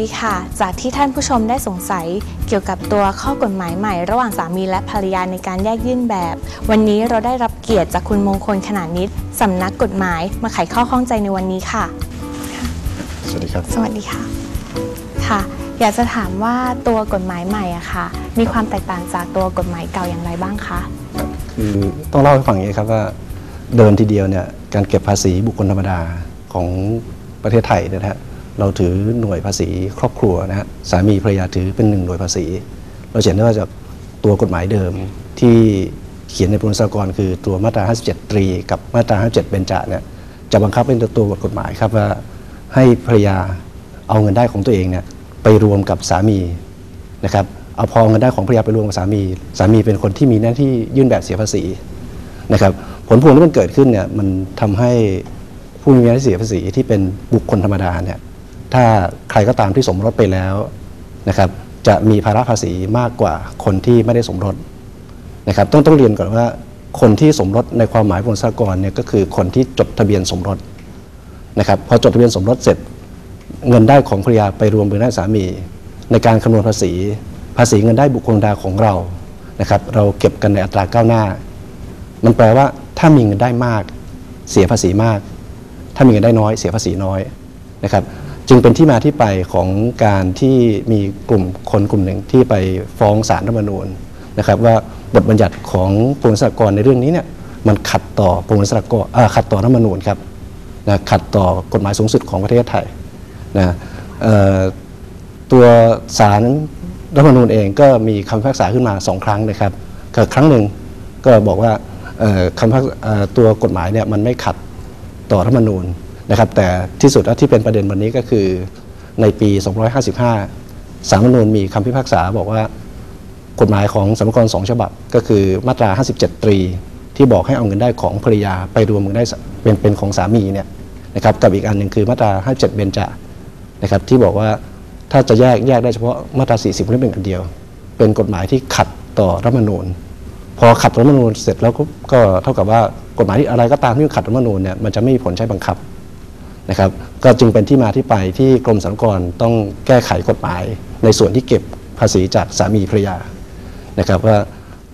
ดีค่ะ จากที่ท่านผู้ชมได้สงสัยเกี่ยวกับตัวข้อกฎหมายใหม่ ระหว่างสามีและภรรยาในการแยกยื่นแบบ วันนี้เราได้รับเกียรติจากคุณมงคลขนาดนิดสำนักกฎหมายมาไขข้อข้องใจในวันนี้ค่ะ สวัสดีครับ สวัสดีค่ะค่ะ อยากจะถามว่าตัวกฎหมายใหม่อะค่ะ มีความแตกต่างจากตัวกฎหมายเก่าอย่างไรบ้างคะคือต้องเล่าให้ฟังอย่างนี้ครับว่าเดิมทีเดียวเนี่ยการเก็บภาษีบุคคลธรรมดาของประเทศไทยเนยนะฮะ เราถือหน่วยภาษีครอบครัวนะฮะสามีภรรยาถือเป็นหนึ่งหน่วยภาษี เราเห็นได้ว่าจากตัวกฎหมายเดิมที่เขียนในปรุงสากรคือตัวมาตรา 57 ตรี กับมาตรา 57 เบญจเนี่ยจะบังคับเป็นตัวบทกฎหมายครับว่าให้ภรรยาเอาเงินได้ของตัวเองเนี่ยไปรวมกับสามีนะครับเอาพอเงินได้ของภรรยาไปรวมกับสามี สามีเป็นคนที่มีหน้าที่ยื่นแบบเสียภาษีนะครับผลพวงที่มันเกิดขึ้นเนี่ยมันทำให้ผู้มีหน้าที่เสียภาษีที่เป็นบุคคลธรรมดาเนี่ย ถ้าใครก็ตามที่สมรสไปแล้วนะครับจะมีภาระภาษีมากกว่าคนที่ไม่ได้สมรสนะครับต้องต้องเรียนก่อนว่าคนที่สมรสในความหมายของสากลเนี่ยก็คือคนที่จดทะเบียนสมรสนะครับพอจดทะเบียนสมรสเสร็จ เงินได้ของภรรยาไปรวมเป็นได้สามี ในการคำนวณภาษี ภาษีเงินได้บุคคลธรรมดาของเรานะครับเราเก็บกันในอัตราก้าวหน้า มันแปลว่าถ้ามีเงินได้มาก เสียภาษีมาก ถ้ามีเงินได้น้อย เสียภาษีน้อยนะครับ จึงเป็นที่มาที่ไปของการที่มีกลุ่มคนกลุ่มหนึ่งที่ไปฟ้องศาลรัฐธรรมนูญนะครับ ว่าบทบัญญัติของปวงศกรในเรื่องนี้เนี่ยมันขัดต่อปวงศกรอ่าขัดต่อรัฐธรรมนูญครับนะขัดต่อกฎหมายสูงสุดของประเทศไทยนะเอ่อตัวศาลรัฐธรรมนูญเองก็มีคำพิพากษาขึ้นมาสองครั้งนะครับก็ครั้งหนึ่งก็บอกว่าเอ่อคำพิพากเอ่อตัวกฎหมายเนี่ยมันไม่ขัดต่อรัฐมนูญ นะครับแต่ที่สุดแล้วที่เป็นประเด็นวันนี้ก็คือในปี 255 สารรัฐธรรมนูญมีคำพิพากษาบอกว่ากฎหมายของสรรพากรสองฉบับ ก็คือมาตรา 57 ตรี ที่บอกให้เอาเงินได้ของภรรยาไปรวมเงินได้เป็นเป็นของสามีเนี่ยนะครับกับอีกอันหนึ่งคือมาตรา 57 เบญจนะครับที่บอกว่าถ้าจะแยกแยกได้เฉพาะมาตรา 40นี่เป็นอันเดียว เป็นกฎหมายที่ขัดต่อรัฐมนูญ พอขัดรัฐมนูญเสร็จแล้วก็เท่ากับว่ากฎหมายที่อะไรก็ตามที่ขัดรัฐมนูญเนี่ยมันจะไม่มีผลใช้บังคับ นะครับก็จึงเป็นที่มาที่ไปที่กรมสรรพากรต้องแก้ไขกฎหมาย ในส่วนที่เก็บภาษีจากสามีภรรยานะครับว่า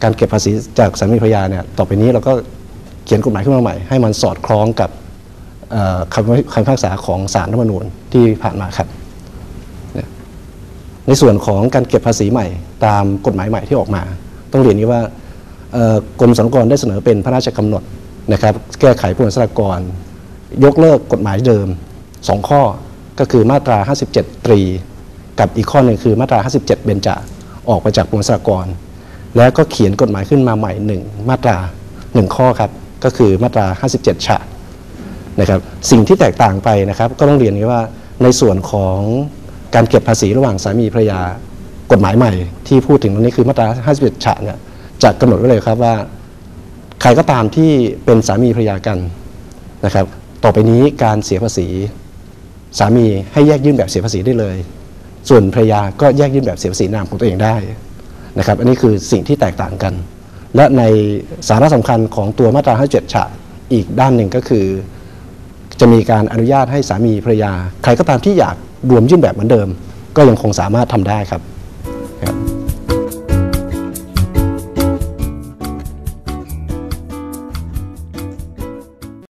การเก็บภาษีจากสามีภรรยาเนี่ยต่อไปนี้เราก็เขียนกฎหมายขึ้นมาใหม่ ให้มันสอดคล้องกับคำคำพิพากษาของศาลรัฐธรรมนูญที่ผ่านมาครับในส่วนของการเก็บภาษีใหม่ตามกฎหมายใหม่ที่ออกมา ต้องเรียนนี้ว่ากรมสรรพากรได้เสนอเป็นพระราชกำหนดนะครับแก้ไขผู้สรรพากร ยกเลิกกฎหมายเดิม 2 ข้อก็คือมาตรา 57 ตรี กับอีกข้อหนึ่งคือมาตรา 57 เบญจาออกไปจากผู้สากร แล้วก็เขียนกฎหมายขึ้นมาใหม่หนึ่งมาตรา 1 ข้อครับ ก็คือมาตรา 57 ฉะนะครับสิ่งที่แตกต่างไปนะครับ ก็ต้องเรียนนี้ว่าในส่วนของการเก็บภาษีระหว่างสามีภรรยากฎหมายใหม่ ที่พูดถึงตรงนี้คือมาตรา 51 ฉะเนี่ยจะกำหนดไว้เลยครับว่า ใครก็ตามที่เป็นสามีภรรยากันนะครับ ต่อไปนี้การเสียภาษี สามีให้แยกยื่นแบบเสียภาษีได้เลย ส่วนภรรยาก็แยกยื่นแบบเสียภาษีนามของตัวเองได้นะครับ อันนี้คือสิ่งที่แตกต่างกัน และในสาระสำคัญของตัวมาตรา 57 ฉะอีกด้านหนึ่งก็คือ จะมีการอนุญาตให้สามีภรรยา ใครก็ตามที่อยากรวมยื่นแบบเหมือนเดิม ก็ยังคงสามารถทำได้ครับ